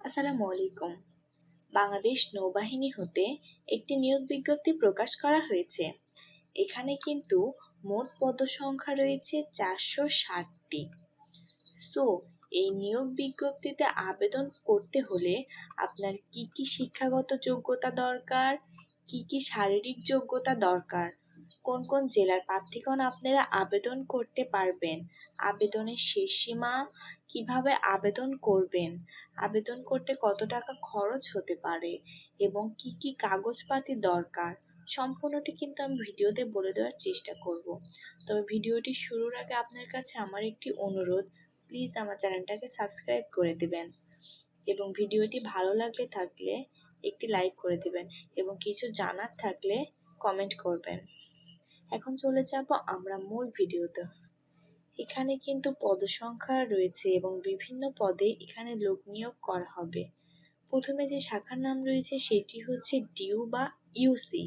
আসসালামু আলাইকুম। বাংলাদেশ নৌবাহিনী হতে একটি নিয়োগ বিজ্ঞপ্তি প্রকাশ করা হয়েছে। এখানে কিন্তু মোট পদসংখ্যা রয়েছে চারশো ষাটটি। সো, এই নিয়োগ বিজ্ঞপ্তিতে আবেদন করতে হলে আপনার কি কি শিক্ষাগত যোগ্যতা দরকার, কি কি শারীরিক যোগ্যতা দরকার কোন কোন জেলার প্রার্থীগণ আপনারা আবেদন করতে পারবেন? আবেদনের শেষ সীমা কীভাবে আবেদন করবেন? আবেদন করতে কত টাকা খরচ হতে পারে? এবং কি কি কাগজপাতি দরকার? সম্পূর্ণটি কিন্তু আমি ভিডিওতে বলে দেওয়ার চেষ্টা করব। তবে ভিডিওটি শুরুর আগে আপনার কাছে আমার একটি অনুরোধ, প্লিজ আমার চ্যানেলটাকে সাবস্ক্রাইব করে দেবেন এবং ভিডিওটি ভালো লাগলে থাকলে একটি লাইক করে দেবেন এবং কিছু জানার থাকলে কমেন্ট করবেন। এখন চলে যাব আমরা মূল ভিডিওতে। এখানে কিন্তু পদসংখ্যা রয়েছে এবং বিভিন্ন পদে এখানে লোক নিয়োগ করা হবে। প্রথমে যে শাখার নাম রয়েছে সেটি হচ্ছে ডিউ বা ইউসি।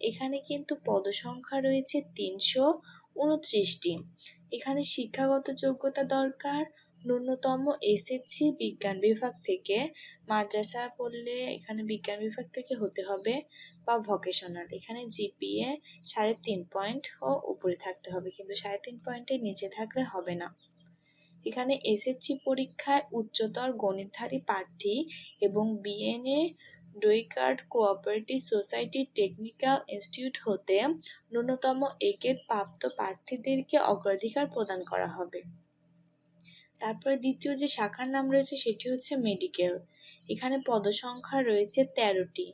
এখানে কিন্তু পদসংখ্যা রয়েছে তিনশো উনত্রিশটি। এখানে শিক্ষাগত যোগ্যতা দরকার ন্যূনতম এসএসসি বিজ্ঞান বিভাগ থেকে মাদ্রাসা পড়লে এখানে বিজ্ঞান বিভাগ থেকে হতে হবে বা ভকেশনাল এখানে জিপিএ সাড়ে তিন পয়েন্ট ও উপরে থাকতে হবে, কিন্তু সাড়ে তিন পয়েন্টের নিচে থাকলে হবে না। এখানে এসএসসি পরীক্ষায় উচ্চতর গণিতধারী প্রার্থী এবং BNA dockyard cooperative society technical institute হতে ন্যূনতম এ প্রাপ্ত প্রার্থীদেরকে অগ্রাধিকার প্রদান করা হবে। তারপরে দ্বিতীয় যে শাখার নাম রয়েছে সেটি হচ্ছে মেডিকেল এখানে পদসংখ্যা রয়েছে তেরোটি।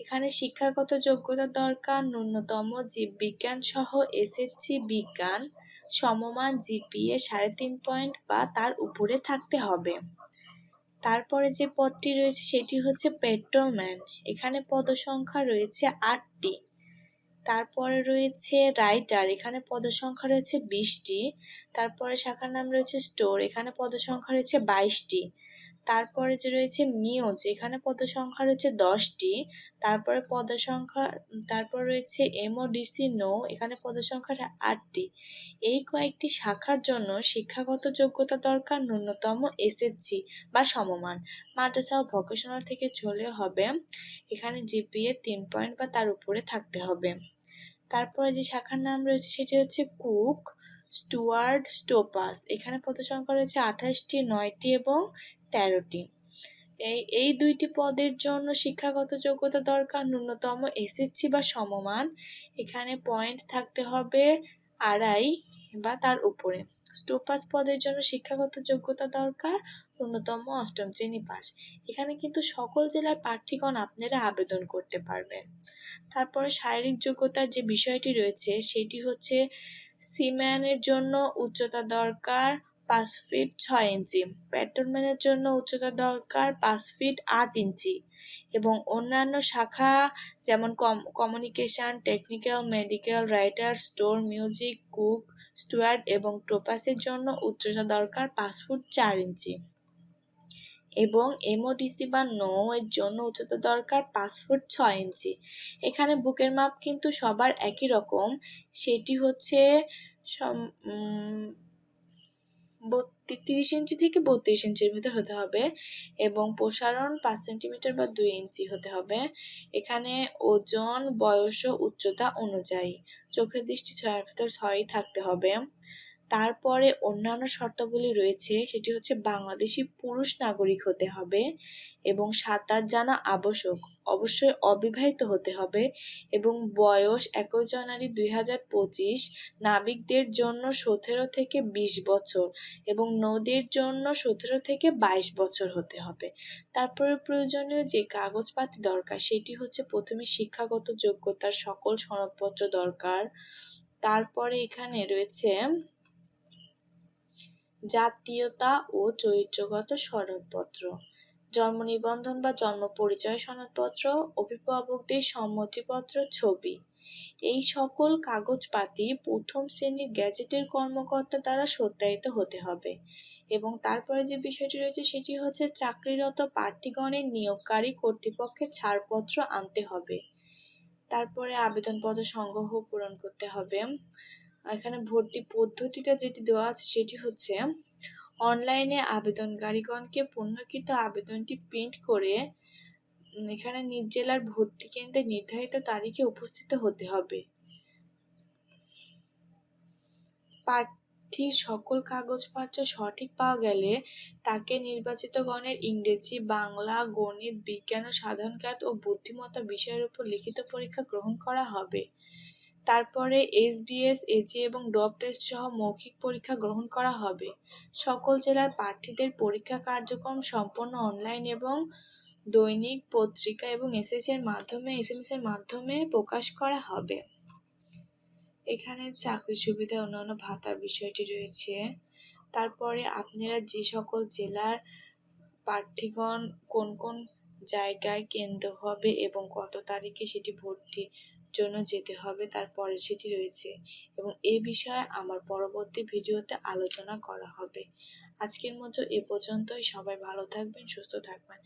এখানে শিক্ষাগত যোগ্যতা দরকার, ন্যূনতম জীববিজ্ঞান সহ এসএসসি বিজ্ঞান, সমমান জিপিএ সাড়ে তিন পয়েন্ট বা তার উপরে থাকতে হবে। তারপরে যে পদটি রয়েছে সেটি হচ্ছে পেট্রোলম্যান এখানে পদসংখ্যা রয়েছে আটটি। তারপরে রয়েছে রাইটার এখানে পদসংখ্যা রয়েছে বিশটি, তারপরে শাখার নাম রয়েছে স্টোর এখানে পদসংখ্যা রয়েছে বাইশটি, তারপরে যে রয়েছে মিউজ এখানে পদসংখ্যা রয়েছে দশটি, তারপরে পদসংখ্যা, তারপর রয়েছে এমওডিসি নো এখানে পদসংখ্যা আটটি। এই কয়েকটি শাখার জন্য শিক্ষাগত যোগ্যতা দরকার ন্যূনতম এসএসসি বা সমমান। মাদ্রাসা ও ভোকেশনাল থেকে চলে হবে, এখানে জিপিএ তিন পয়েন্ট বা তার উপরে থাকতে হবে। তারপরে যে শাখার নাম রয়েছে সেটি হচ্ছে কুক, স্টুয়ার্ড, স্টোপাস। এখানে পদ সংখ্যা রয়েছে আঠাশটি, নয়টি এবং তেরোটি। এই এই দুইটি পদের জন্য শিক্ষাগত যোগ্যতা দরকার, ন্যূনতম এসএসসি বা সমমান। এখানে পয়েন্ট থাকতে হবে আড়াই বা তার উপরে। স্টোপাস পদের জন্য শিক্ষাগত যোগ্যতা দরকার, ন্যূনতম অষ্টম শ্রেণি পাস। এখানে কিন্তু সকল জেলার প্রার্থীগণ আপনারা আবেদন করতে পারবেন। তারপরে শারীরিক যোগ্যতার যে বিষয়টি রয়েছে, সেটি হচ্ছে সিম্যানের জন্য উচ্চতা দরকার পাঁচ ফিট ছয় ইঞ্চি। পেট্রোলম্যানের জন্য উচ্চতা দরকার পাঁচ ফিট আট ইঞ্চি। এবং অন্যান্য শাখা যেমন কম communication technical medical writer store music cook steward এবং টোপাসের জন্য উচ্চতা দরকার পাঁচ ফুট চার ইঞ্চি। এবং এমওডিসি বা নো এর জন্য উচ্চতা দরকার পাঁচ ফুট ছয় ইঞ্চি। এখানে বুকের মাপ কিন্তু সবার একই রকম। সেটি হচ্ছে তিরিশ ইঞ্চি থেকে বত্রিশ ইঞ্চির ভিতর হতে হবে এবং প্রসারণ পাঁচ সেন্টিমিটার বা দুই ইঞ্চি হতে হবে। এখানে ওজন, বয়স ও উচ্চতা অনুযায়ী। চোখের দৃষ্টি ছয়ের ভিতর ছয়ই থাকতে হবে। তারপরে অন্যান্য শর্তাবলী রয়েছে, সেটি হচ্ছে বাংলাদেশি পুরুষ নাগরিক হতে হবে এবং সাঁতার জানা আবশ্যক, অবশ্যই অবিবাহিত হতে হবে এবং বয়স একই জানুয়ারি দুই হাজার পঁচিশ, নাবিকদের জন্য সতেরো থেকে বিশ বছর এবং নদীর জন্য সতেরো থেকে বাইশ বছর হতে হবে। তারপরে প্রয়োজনীয় যে কাগজপাতি দরকার, সেটি হচ্ছে প্রথমে শিক্ষাগত যোগ্যতার সকল সনদপত্র দরকার। তারপরে এখানে রয়েছে জাতীয়তা ও চরিত্রগত সনদপত্র। জন্ম নিবন্ধন বা জন্ম পরিচয় সনদপত্র, অভিভাবকদের সম্মতিপত্র, ছবি। এই সকল কাগজপাতি প্রথম শ্রেণির গ্যাজেটের কর্মকর্তা দ্বারা সত্যায়িত হতে হবে এবং তারপরে যে বিষয়টি রয়েছে সেটি হচ্ছে চাকরিরত প্রার্থীগণের নিয়োগকারী কর্তৃপক্ষের ছাড়পত্র আনতে হবে। তারপরে আবেদনপত্র সংগ্রহ পূরণ করতে হবে। এখানে ভর্তি পদ্ধতিটা যেটি দেওয়া আছে সেটি হচ্ছে অনলাইনে আবেদনকারীগণকে পুনর্লিখিত আবেদনটি প্রিন্ট করে এখানে নিজ জেলার ভর্তি কেন্দ্রে নির্ধারিত তারিখে উপস্থিত হতে হবে। প্রার্থীর সকল কাগজপত্র সঠিক পাওয়া গেলে তাকে নির্বাচিত গণের ইংরেজি, বাংলা, গণিত, বিজ্ঞান ও সাধারণ জ্ঞান ও বুদ্ধিমত্তা বিষয়ের উপর লিখিত পরীক্ষা গ্রহণ করা হবে। তারপরে এসবিএস এজি এবং ডপ টেস্ট সহ মৌখিক পরীক্ষা গ্রহণ করা হবে। সকল জেলার প্রার্থীদের পরীক্ষা কার্যক্রম সম্পন্ন অনলাইন এবং দৈনিক পত্রিকা এবং এসএস এর মাধ্যমে এসএমএস এর মাধ্যমে প্রকাশ করা হবে। এখানে চাকরি সুবিধা অন্যান্য ভাতার বিষয়টি রয়েছে। তারপরে আপনারা যে সকল জেলার প্রার্থীগণ কোন কোন জায়গায় কেন্দ্র হবে এবং কত তারিখে সেটি ভর্তির জন্য যেতে হবে, তার সেটি রয়েছে এবং এ বিষয়ে আমার পরবর্তী ভিডিওতে আলোচনা করা হবে। আজকের মতো এ পর্যন্তই। সবাই ভালো থাকবেন, সুস্থ থাকবেন।